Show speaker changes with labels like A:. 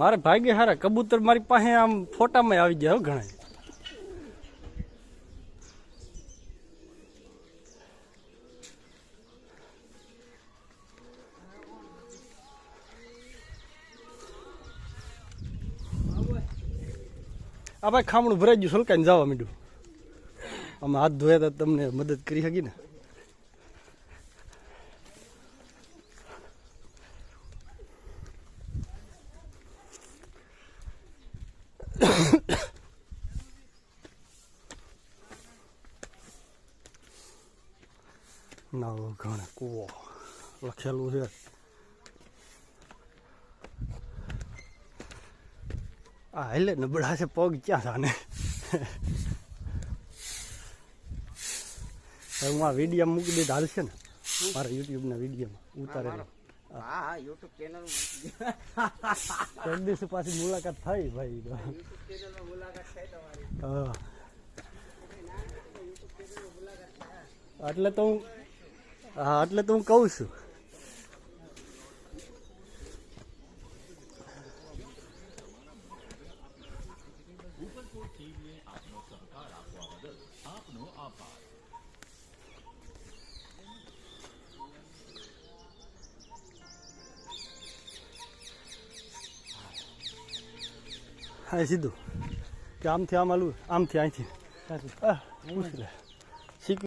A: મારે ભાગ્ય હારા. કબૂતર મારી પાસે આમ ફોટામાં આવી ગયા ઘણા આ ભાઈ ખામણું ભરાઈ ગયું સલકાઈને જવા માંડ્યું. અમે હાથ ધોયા હતા તમને મદદ કરી શકી ને. નવ ઘણ કૂવો લખેલું છે આ એટલે નબળા છે પગ ક્યાં જાને હવે હું આ વીડિયો મૂકી દઈ તો હાલશે ને મારા યુટ્યુબના વિડીયોમાં ઉતારે
B: હા હા યુટ્યુબ ચેનલ
A: દિવસ પાછી મુલાકાત થઈ ભાઈ.
B: યુટ્યુબ ચેનલમાં મુલાકાત થાય તમારી.
A: હા. એટલે તો હું હા એટલે તો હું કહું છું. હા અહીં સીધું. કે આમથી આમ આલું આમથી અહીંથી પૂછી લે. શીખ